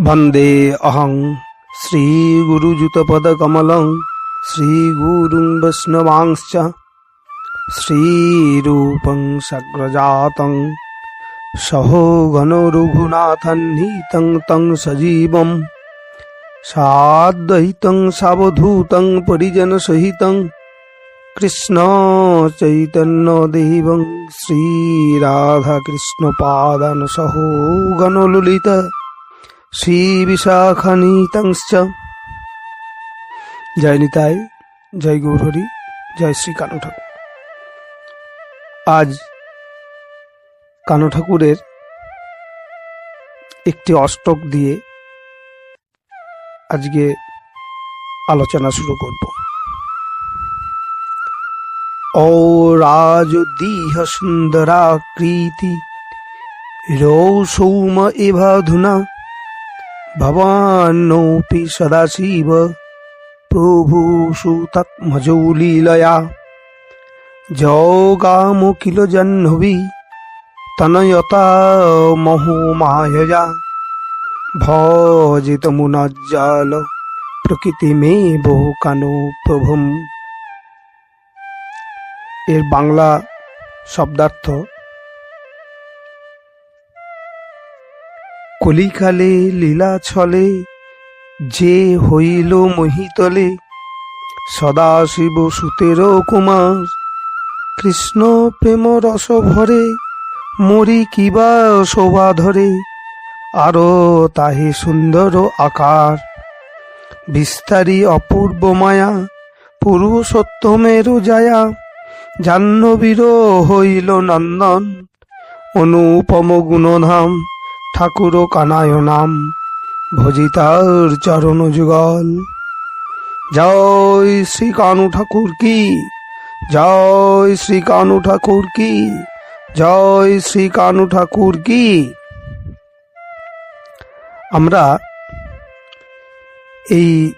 वन्दे अहं श्रीगुरुयुतपदकमलं श्रीगुरुं वैष्णवांश्च श्रीरूपं सग्रजातं सहो घनरघुनाथन्नीतं तं सजीवं साद्वैतं सावधूतं परिजनसहितं कृष्णचैतन्यदेवं श्रीराधाकृष्णपादन सहो गणललित শ্রীবিশাখানিতাংশ্চ। জয় নিতাই, জয় গৌরহরি, জয় শ্রী কানু ঠাকুর আজ কানু ঠাকুরের একটি অষ্টক দিয়ে আজকে আলোচনা শুরু করব। ও রাজদীহ সুন্দরাকৃতি রৌ সৌম এভাধুনা भवान्नोऽपि सदाशिव प्रभुषु तत्मजौ लीलया जगामो किल जह्नवि तनयता महोमायया भजितमुनज्जाल প্রকৃতিমেব কানো প্রভম এর বাংলা শব্দার্থ কলিকালে লীলা ছলে, যে হইল মহিতলে, সদাশিব সুতের কুমার। কৃষ্ণ প্রেম রস ভরে, মরি কিবা শোভা ধরে, আরও তাহে সুন্দর আকার। বিস্তারী অপূর্ব মায়া, পুরুষোত্তমের জায়া জাহ্নবীর হইল নন্দন, অনুপম গুণধাম। ঠাকুর কানায় নাম, ভজিতার চরণ যুগল। জয় শ্রী কানু ঠাকুর কি? জয় শ্রী কানু ঠাকুর কি? জয় শ্রী কানু ঠাকুর কি? আমরা এই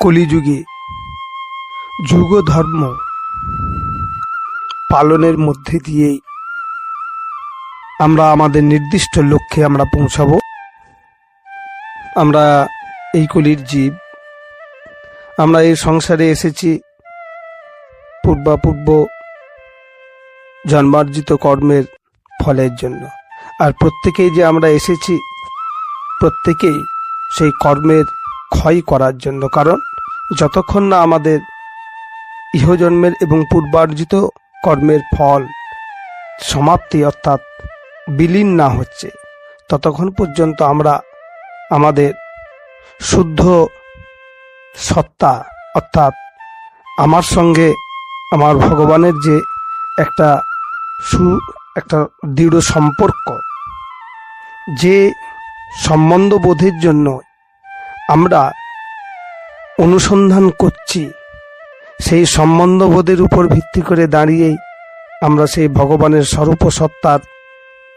কলিযুগে যুগ ধর্ম পালনের মধ্যে দিয়েই আমরা আমাদের নির্দিষ্ট লক্ষ্যে আমরা পৌঁছাবো। আমরা এই কলির জীব। আমরা এই সংসারে এসেছি। পূর্বাপূর্ব জন্মার্জিত কর্মের ফলের জন্য। আর প্রত্যেকেই যে আমরা এসেছি, প্রত্যেকেই সেই কর্মের ক্ষয় করার জন্য। কারণ যতক্ষণ না আমাদের ইহজন্মের এবং পূর্বার্জিত কর্মের ফল সমাপ্তি অর্থাৎ বিলীন না হচ্ছে। ততক্ষণ পর্যন্ত আমরা আমাদের শুদ্ধ সত্তা, অর্থাৎ আমার সঙ্গে আমার ভগবানের যে একটা সু, একটা দৃঢ় সম্পর্ক, যে সম্বন্ধ বোধের জন্য আমরা অনুসন্ধান করছি, সেই সম্বন্ধবোধের উপর ভিত্তি করে দাঁড়িয়েই আমরা সেই ভগবানের স্বরূপ সত্তার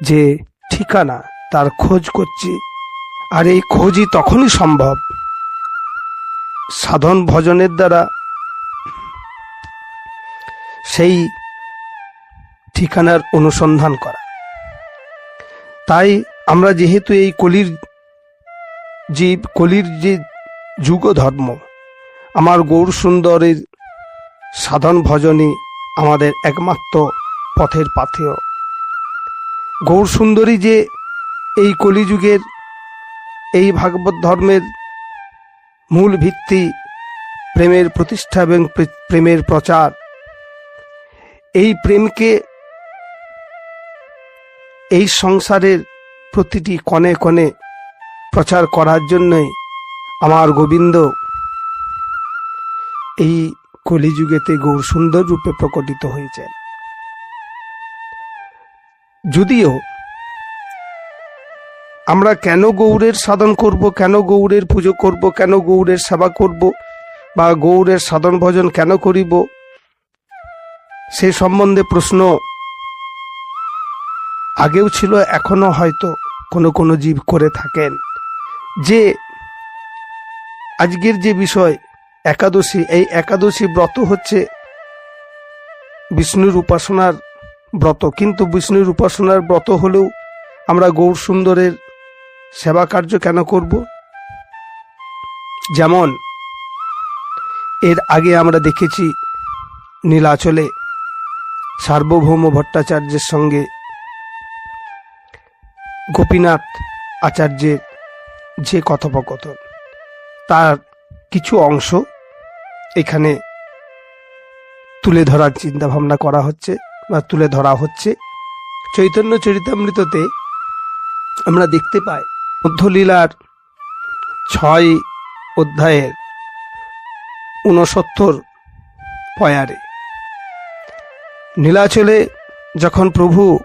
যে ঠিকানা তার খোঁজ করছি, আর এই খোঁজই তখনই সম্ভব। সাধন ভজনের দ্বারা সেই ঠিকানার অনুসন্ধান করা। তাই আমরা যেহেতু এই কলির জীব কলির যে যুগ ধর্ম আমার গৌর সুন্দরের সাধন ভজনই আমাদের একমাত্র পথের পাথেয়। গৌর সুন্দরী যে এই কলিযুগের, এই ভাগবত ধর্মের মূল ভিত্তি, প্রেমের প্রতিষ্ঠা এবং প্রেমের প্রচার, এই প্রেমকে এই সংসারের প্রতিটি কণে কণে প্রচার করার জন্যই আমার গোবিন্দ এই কলিযুগেতে গৌর সুন্দর রূপে প্রকটিত হয়েছেন। যদিও আমরা কেন গৌরের সাধন করব, কেন গৌরের পুজো করব, কেন গৌরের সেবা করব, বা গৌরের সাধন ভজন কেন করিব, সে সম্বন্ধে প্রশ্ন আগেও ছিল এখনও হয়তো কোনো কোনো জীব করে থাকেন। যে আজকের যে বিষয়, একাদশী, এই একাদশী ব্রত হচ্ছে বিষ্ণুর উপাসনার ব্রত। কিন্তু বিষ্ণুর উপাসনার ব্রত হলেও আমরা গৌর সুন্দরের সেবা কার্য কেন করব? যেমন, এর আগে আমরা দেখেছি নীলাচলে সার্বভৌম ভট্টাচার্যের সঙ্গে গোপীনাথ আচার্যের যে কথোপকথন, তার কিছু অংশ এখানে তুলে ধরার চিন্তা ভাবনা করা হচ্ছে। বা তুলে ধরা হচ্ছে। চৈতন্য চরিতামৃততে আমরা দেখতে পাই মধ্যলীলার ছয় অধ্যায়ের ঊনসত্তর পয়ারে। নীলাচলে যখন প্রভু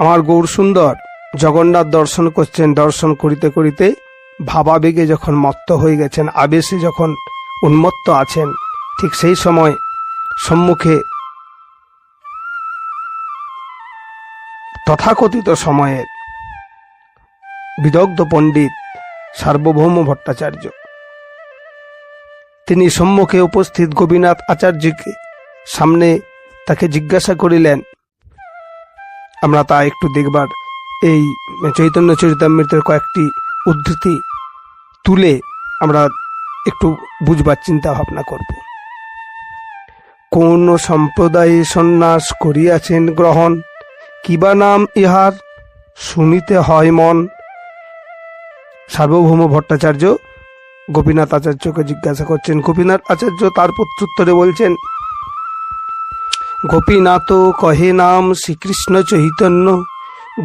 আমার গৌর সুন্দর জগন্নাথ দর্শন করছেন, দর্শন করিতে করিতে ভাবাবেগে যখন মত্ত হয়ে গেছেন, আবেশে যখন উন্মত্ত আছেন, ঠিক সেই সময় সম্মুখে তথাকথিত সময়ের বিদগ্ধ পণ্ডিত সার্বভৌম ভট্টাচার্য। তিনি সম্মুখে উপস্থিত গোপীনাথ আচার্যকে সামনে তাকে জিজ্ঞাসা করিলেন, আমরা তা একটু দেখবার। এই চৈতন্য চরিতামৃতের কয়েকটি উদ্ধৃতি তুলে আমরা একটু বুঝবার চিন্তা ভাবনা করব। কোন সম্প্রদায়ে সন্ন্যাস করিয়াছেন গ্রহণ? কিবা নাম ইহার শুনিতে হয় মন? সার্বভৌম ভট্টাচার্য গোপীনাথ আচার্যকে জিজ্ঞাসা করছেন, গোপীনাথ আচার্য তার প্রত্যুত্তরে বলছেন, গোপীনাথ কহে নাম শ্রীকৃষ্ণ চৈতন্য,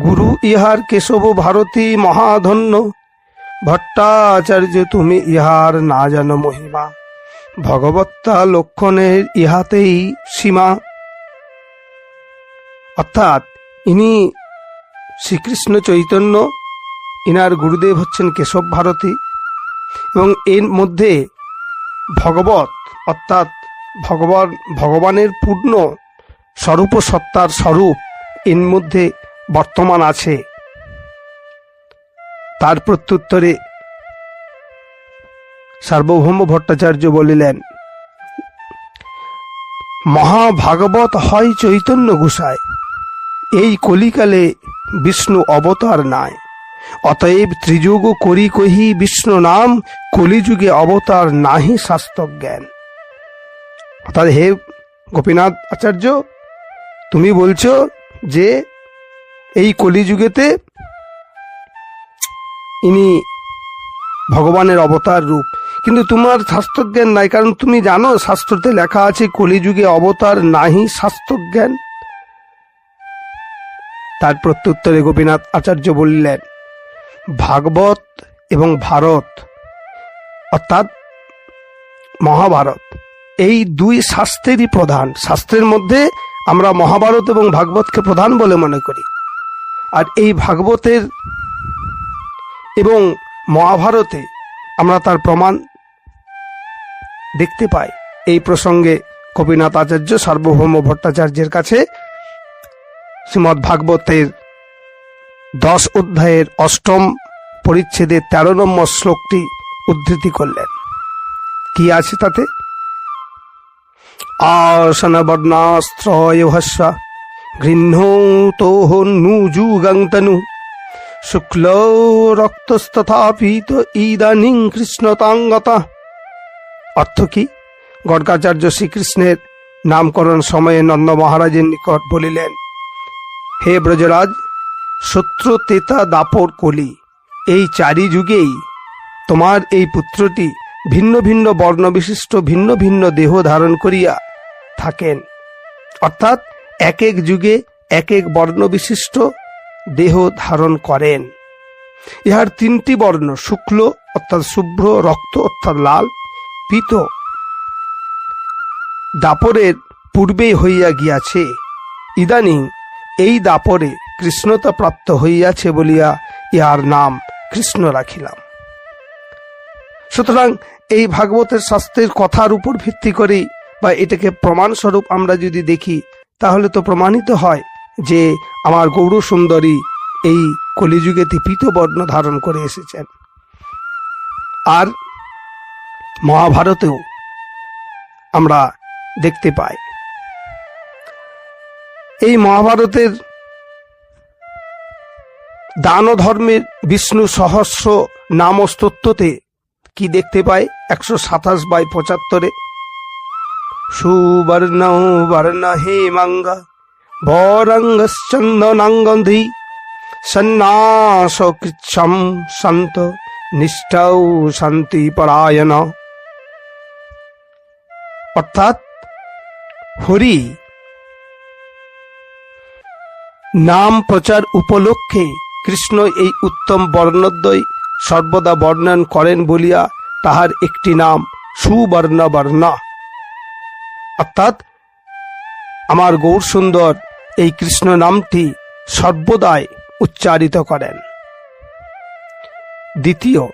গুরু ইহার কেশব ভারতী মহাধন্য, ভট্টাচার্য তুমি ইহার না জানো মহিমা, ভগবত্তা লক্ষণের ইহাতেই সীমা। অর্থাৎ ইনি শ্রীকৃষ্ণ চৈতন্য, ইনার গুরুদেব হচ্ছেন কেশব ভারতী, এবং এর মধ্যে ভগবত, অর্থাৎ ভগবান, ভগবানের পূর্ণ স্বরূপ সত্তার স্বরূপ এর মধ্যে বর্তমান আছে। তার প্রত্যুত্তরে সার্বভৌম ভট্টাচার্য বলিলেন, মহাভাগবত হয় চৈতন্য গোসায় এই কলিকালে বিষ্ণু অবতার নাই। অতএব ত্রিযুগ করি কহি বিষ্ণু নাম, কলিযুগে অবতার নাহি শাস্ত্র জ্ঞান অর্থাৎ হে গোপীনাথ আচার্য, তুমি বলছো যে এই কলিযুগেতে ইনি ভগবানের অবতার রূপ। কিন্তু তোমার শাস্ত্রজ্ঞান নাই, কারণ তুমি জানো শাস্ত্রতে লেখা আছে, কলিযুগে অবতার নাহি শাস্ত্রজ্ঞান। তার প্রত্যুত্তরে গোপীনাথ আচার্য বললেন, ভাগবত এবং ভারত, অর্থাৎ মহাভারত, এই দুই শাস্ত্রেরই প্রধান। শাস্ত্রের মধ্যে আমরা মহাভারত এবং ভাগবতকে প্রধান বলে মনে করি। আর এই ভাগবতের এবং মহাভারতে আমরা তার প্রমাণ দেখতে পাই। এই প্রসঙ্গে কপিনাথ আচার্য সার্বভৌম ভট্টাচার্যের কাছে শ্রীমৎ ভাগবতের দশ অধ্যায়ের অষ্টম পরিচ্ছেদের তেরো নম্বর শ্লোকটি উদ্ধৃতি করলেন। কি আছে তাতে? আসন বর্ণাস্ত্রয় ভাষ্য গৃহ্ণৌতো নুযুগন্তনু শুক্ল রক্তস্তথাপিত ইদানিং কৃষ্ণতাঙ্গতা। অর্থ কি? গর্গাচার্য শ্রীকৃষ্ণের নামকরণ সময়ে নন্দ মহারাজের নিকট বলিলেন হে ব্রজরাজ, শত্রু তেতা দাপর কলি। এই চারি যুগেই তোমার এই পুত্রটি ভিন্ন ভিন্ন বর্ণবিশিষ্ট, ভিন্ন ভিন্ন দেহ ধারণ করিয়া থাকেন। অর্থাৎ এক এক যুগে এক এক বর্ণবিশিষ্ট দেহ ধারণ করেন। ইহার তিনটি বর্ণ, শুক্ল, অর্থাৎ শুভ্র, রক্ত, অর্থাৎ লাল, পিত। দাপরের পূর্বেই হইয়া গিয়াছে। ইদানিং এই দাপরে কৃষ্ণতা প্রাপ্ত হইয়াছে বলিয়া ইহার নাম কৃষ্ণ রাখিলাম। সুতরাং এই ভাগবতের শাস্ত্রের কথার উপর ভিত্তি করেই বা এটাকে প্রমাণস্বরূপ আমরা যদি দেখি, তাহলে তো প্রমাণিত হয় যে আমার গৌর সুন্দরী এই কলিযুগেতে পিত বর্ণ ধারণ করে এসেছেন। আর মহাভারতেও আমরা দেখতে পাই এই মহাভারতের দান ধর্মের বিষ্ণু সহস্র নাম স্তোত্রতে কি দেখতে পাই একশো সাতাশ বাই পঁচাত্তরে। সুবর্ণ বর্ণ হেমাঙ্গা বরঙ্গশ্চন্দনাঙ্গন্ধি সন্ন্যাস কৃচ্ছম সন্ত, নিষ্ঠৌ শান্তি পরায়ণ। অর্থাৎ হরি নাম প্রচার উপলক্ষে কৃষ্ণ এই উত্তম বর্ণদ্বয় সর্বদা বর্ণন করেন বলিয়া তাহার একটি নাম সুবর্ণ বর্ণ অর্থাৎ আমার গৌর সুন্দর এই কৃষ্ণ নামটি সর্বদাই উচ্চারিত করেন। দ্বিতীয়,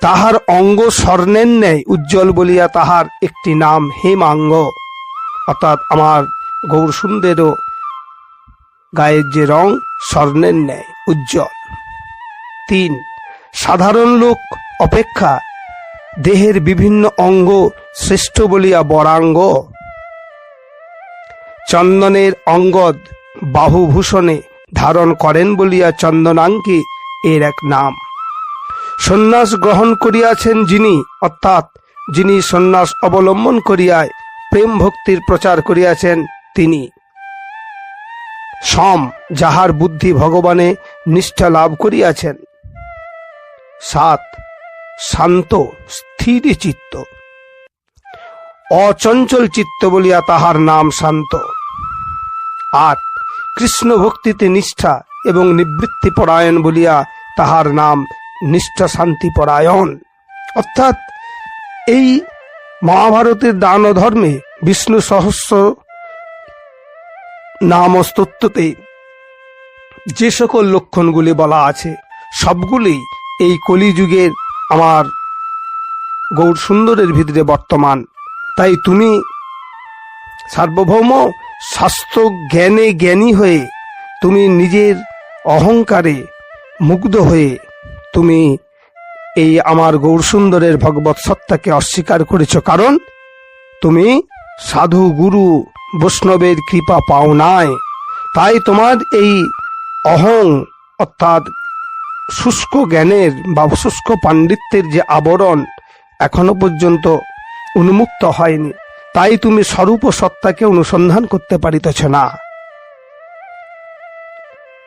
তাহার অঙ্গ স্বর্ণের ন্যায় উজ্জ্বল বলিয়া তাহার একটি নাম হেমাঙ্গ। অর্থাৎ আমার গৌর সুন্দরেরও গায়ের যে রং স্বর্ণের ন্যায় উজ্জ্বল। তিন, সাধারণ লোক অপেক্ষা দেহের বিভিন্ন অঙ্গ শ্রেষ্ঠ বলিয়া বরাঙ্গ। চন্দনের অঙ্গদ বাহুভূষণে ধারণ করেন বলিয়া চন্দনাঙ্কে এর এক নাম। সন্ন্যাস গ্রহণ করিয়াছেন যিনি, অর্থাৎ যিনি সন্ন্যাস অবলম্বন করিয়ায় প্রেম ভক্তির প্রচার করিয়াছেন তিনি। সম যাহার বুদ্ধি ভগবানে নিষ্ঠা লাভ করিয়াছেন। সাত, শান্ত, স্থির চিত্ত। অচঞ্চল চিত্ত বলিয়া তাহার নাম শান্ত। আট, কৃষ্ণ ভক্তিতে নিষ্ঠা এবং নিবৃত্তি পরায়ণ বলিয়া তাহার নাম নিষ্ঠা শান্তি পরায়ণ। অর্থাৎ এই মহাভারতের দান ধর্মে বিষ্ণু সহস্র নাম ও যে সকল লক্ষণগুলি বলা আছে, সবগুলি এই কলিযুগের আমার গৌর সুন্দরের ভিতরে বর্তমান। তাই তুমি সার্বভৌম স্বাস্থ্য জ্ঞানে জ্ঞানী হয়ে, তুমি নিজের অহংকারে মুগ্ধ হয়ে, তুমি এই আমার গৌর সুন্দরের ভগবত সত্তাকে অস্বীকার করেছ। কারণ তুমি সাধু গুরু বৈষ্ণবের কৃপা পাও নাই। তাই তোমার এই অহং, অর্থাৎ শুষ্ক জ্ঞানের বা শুষ্ক পাণ্ডিত্যের যে আবরণ এখনও পর্যন্ত উন্মুক্ত হয়নি, তাই তুমি স্বরূপ সত্তাকে অনুসন্ধান করতে পারিতেছ না।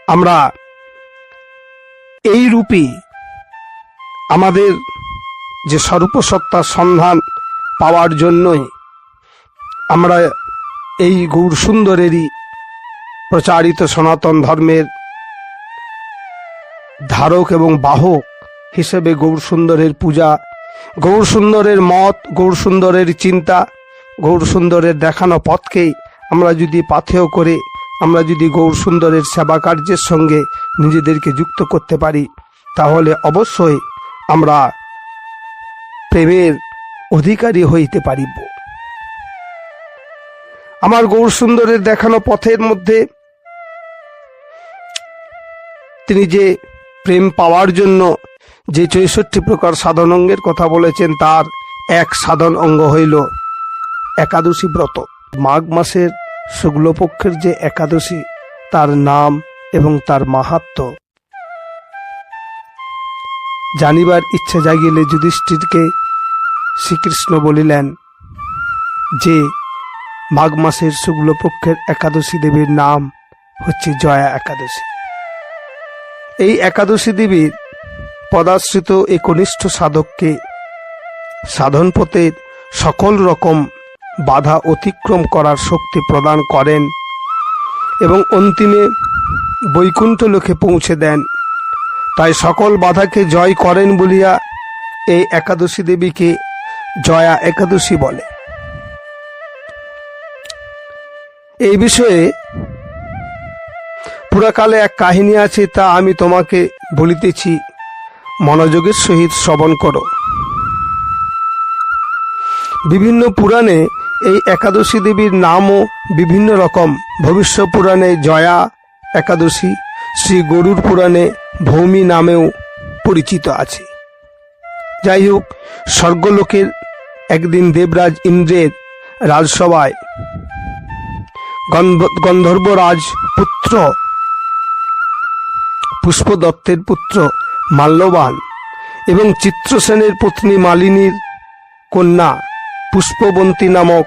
আমরা এই রূপে আমাদের যে স্বরূপ সত্তার সন্ধান পাওয়ার জন্যই আমরা এই গৌর সুন্দরেরই প্রচারিত সনাতন ধর্মের ধারক এবং বাহক হিসেবে গৌর সুন্দরের পূজা গৌর সুন্দরের মত গৌর সুন্দরের চিন্তা গৌর সুন্দরের দেখানো পথকেই আমরা যদি পাথেয় করে, আমরা যদি গৌর সুন্দরের সেবা কার্যের সঙ্গে নিজেদেরকে যুক্ত করতে পারি, তাহলে অবশ্যই আমরা প্রেমের অধিকারী হইতে পারিব। আমার গৌর সুন্দরের দেখানো পথের মধ্যে তিনি যে প্রেম পাওয়ার জন্য যে চৌষট্টি প্রকার সাধন অঙ্গের কথা বলেছেন, তার এক সাধন অঙ্গ হইল একাদশী ব্রত। মাঘ মাসের শুক্লপক্ষের যে একাদশী, তার নাম এবং তার মাহাত্ম। জানিবার ইচ্ছা জাগিলে যুধিষ্ঠিরকে শ্রীকৃষ্ণ বলিলেন, যে মাঘ মাসের শুক্লপক্ষের একাদশী দেবীর নাম হচ্ছে জয়া একাদশী। এই একাদশী দেবীর পদাশ্রিত এই কনিষ্ঠ সাধককে সাধন পথের সকল রকম বাধা অতিক্রম করার শক্তি প্রদান করেন এবং অন্তিমে বৈকুণ্ঠ লোকে পৌঁছে দেন। তাই সকল বাধাকে জয় করেন বলিয়া এই একাদশী দেবীকে জয়া একাদশী বলে। এই বিষয়ে পুরাকালে এক কাহিনী আছে, তা আমি তোমাকে বলিতেছি। মনোযোগের সহিত শ্রবণ করো। বিভিন্ন পুরাণে এই একাদশী দেবীর নামও বিভিন্ন রকম। ভবিষ্য পুরাণে জয়া একাদশী, শ্রী গরুর পুরাণে ভৌমি নামেও পরিচিত আছে। যাই হোক, স্বর্গলোকের একদিন দেবরাজ ইন্দ্রের রাজসভায় গন্ধর্বরাজ পুত্র, পুষ্পদত্তের পুত্র মাল্যবান এবং চিত্রসেনের পত্নী মালিনীর কন্যা পুষ্পবন্তী নামক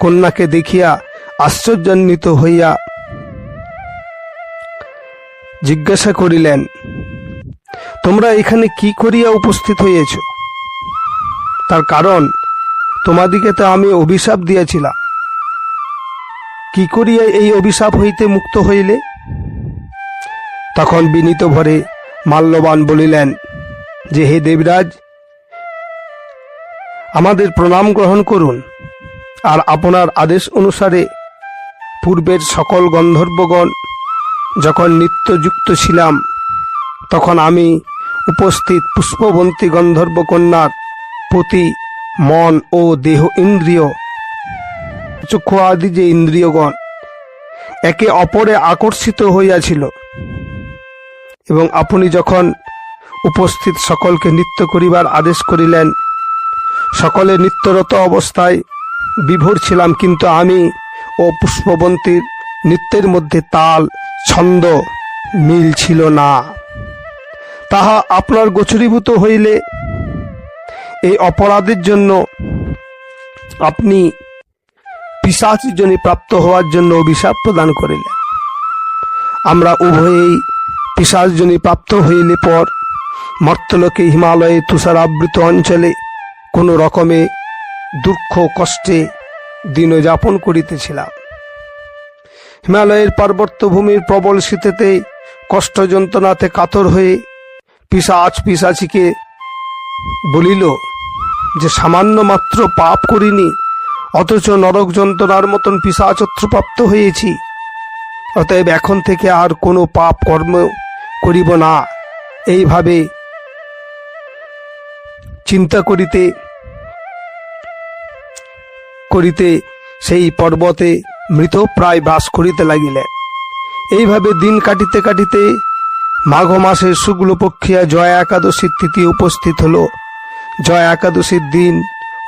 কন্যাকে দেখিয়া আশ্চর্যান্বিত হইয়া জিজ্ঞাসা করিলেন, তোমরা এখানে কি করিয়া উপস্থিত হইয়াছ? তার কারণ তোমাদিকে তো আমি অভিশাপ দিয়াছিলাম। কি করিয়া এই অভিশাপ হইতে মুক্ত হইলে? তখন বিনীত ভরে মাল্যবান বলিলেন, যে হে দেবরাজ, আমাদের প্রণাম গ্রহণ করুন, আর আপনার আদেশ অনুসারে পূর্বের সকল গন্ধর্বগণ যখন নিত্যযুক্ত ছিলাম, তখন আমি উপস্থিত পুষ্পবন্তী গন্ধর্বকন্যার প্রতি মন ও দেহ ইন্দ্রিয় চক্ষু আদি যে ইন্দ্রিয়গণ একে অপরে আকর্ষিত হইয়াছিল এবং আপনি যখন উপস্থিত সকলকে নৃত্য করিবার আদেশ করিলেন, সকলে নৃত্যরত অবস্থায় বিভোর ছিলাম, কিন্তু আমি ও পুষ্পবন্তীর নৃত্যের মধ্যে তাল, ছন্দ মিল ছিল না। তাহা আপনার গোচরীভূত হইলে এই অপরাধের জন্য আপনি পিসাচজনে প্রাপ্ত হওয়ার জন্য অভিশাপ প্রদান করিলেন। আমরা উভয়েই পিসাচজনী প্রাপ্ত হইলে পর মর্তলোকে হিমালয়ে তুষারাবৃত অঞ্চলে কোনো রকমে দুঃখ কষ্টে দিনযাপন করিতেছিলাম। হিমালয়ের পার্বত্যভূমির প্রবল শীতেতে কষ্ট যন্ত্রণাতে কাতর হয়ে পিসাচ পিসাচিকে বলিল যে সামান্য মাত্র পাপ করিনি অথচ নরক যন্ত্রণার মতন পিসাচত্র প্রাপ্ত হয়েছি। অতএব এখন থেকে আর কোনো পাপ কর্ম করিব না। এইভাবে চিন্তা করিতে করিতে সেই পর্বতে মৃত প্রায় বাস করিতে লাগিলেন এইভাবে দিন কাটিতে কাটিতে মাঘ মাসের শুক্লপক্ষিয়া জয়া একাদশীর তিথি উপস্থিত হল। জয়া একাদশীর দিন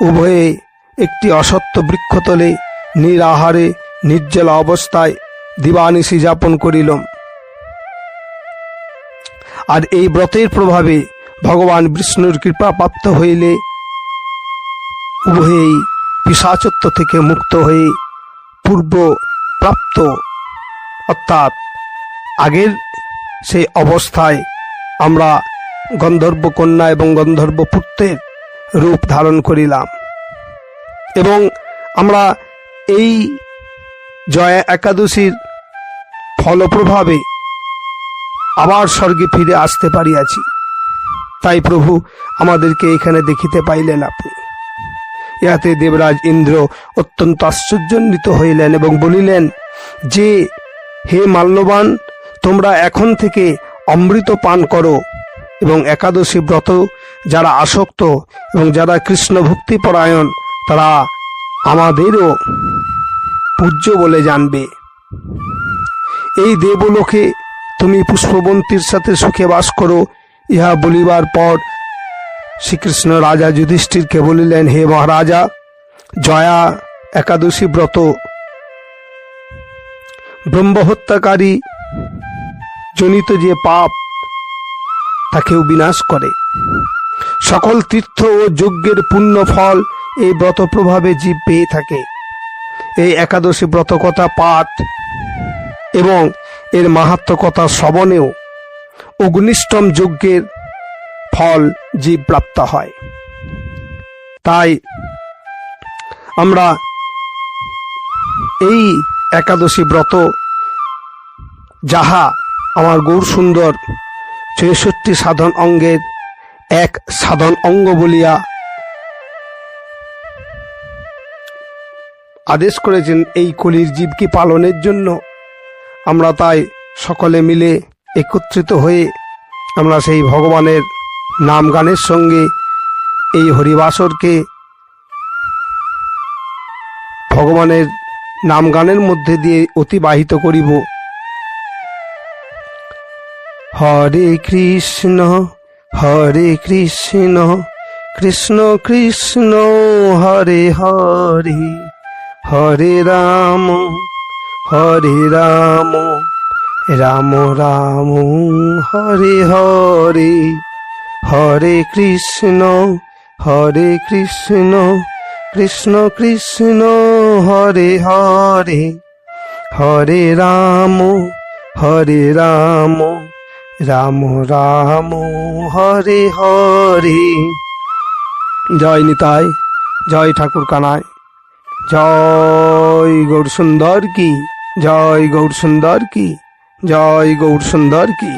উভয়ে একটি অসত্য বৃক্ষতলে নিরাহারে, নির্জলা অবস্থায় দিবানিশি যাপন করিলাম। আর এই ব্রতের প্রভাবে ভগবান বিষ্ণুর কৃপা প্রাপ্ত হইলে উভয়েই পিসাচত্ব থেকে মুক্ত হয়ে পূর্ব প্রাপ্ত, অর্থাৎ আগের সেই অবস্থায় আমরা গন্ধর্ব কন্যা এবং গন্ধর্ব পুত্রের রূপ ধারণ করিলাম। এবং আমরা এই জয়া একাদশীর ফলপ্রভাবে আবার স্বর্গে ফিরে আসতে পারিয়াছি। তাই প্রভু, আমাদেরকে এখানে দেখিতে পাইলেন আপনি। ইহাতে দেবরাজ ইন্দ্র অত্যন্ত আশ্চর্যান্বিত হইলেন এবং বলিলেন, যে হে মাল্যবান, তোমরা এখন থেকে অমৃত পান করো এবং একাদশী ব্রত যারা আসক্ত এবং যারা কৃষ্ণ ভক্তিপরায়ণ তারা আমাদেরও পূজ্য বলে জানবে। এই দেবলোকে তুমি পুষ্পবন্তীর সাথে সুখে বাস করো, ইহা বলিবার পর শ্রীকৃষ্ণ রাজা যুধিষ্ঠিরকে বলিলেন, হে মহারাজা, জয়া একাদশী ব্রত। ব্রহ্মহত্যাকারী জনিত যে পাপ, তাকেও বিনাশ করে। সকল তীর্থ ও যজ্ঞের পুণ্য ফল এই ব্রত প্রভাবে জীব পেয়ে থাকে। এই একাদশী ব্রতকথা পাঠ এবং এর মাহাত্ম কথা শ্রবণেও অগ্নিষ্টম যজ্ঞের ফল জীব প্রাপ্ত হয়। তাই আমরা এই একাদশী ব্রত যাহা আমার গৌর সুন্দর ছেষট্টি সাধন অঙ্গের এক সাধন অঙ্গ বলিয়া আদেশ করেছেন এই কলির জীবকে পালনের জন্য? আমরা তাই সকলে মিলে একত্রিত হয়ে আমরা সেই ভগবানের নাম গানের সঙ্গে এই হরিবাসরকে ভগবানের নাম গানের মধ্যে দিয়ে অতিবাহিত করিব। হরে কৃষ্ণ হরে কৃষ্ণ কৃষ্ণ কৃষ্ণ, হরে হরে। হরে রাম হরে রাম রাম রাম, হরে হরে হরে কৃষ্ণ হরে কৃষ্ণ কৃষ্ণ কৃষ্ণ, হরে হরে হরে রাম হরে রাম রাম রাম, হরে হরে। জয় নিতাই, জয় ঠাকুর কানাই জয় গৌর সুন্দর কি জয় গৌর সুন্দর কি জয় গৌর সুন্দর কি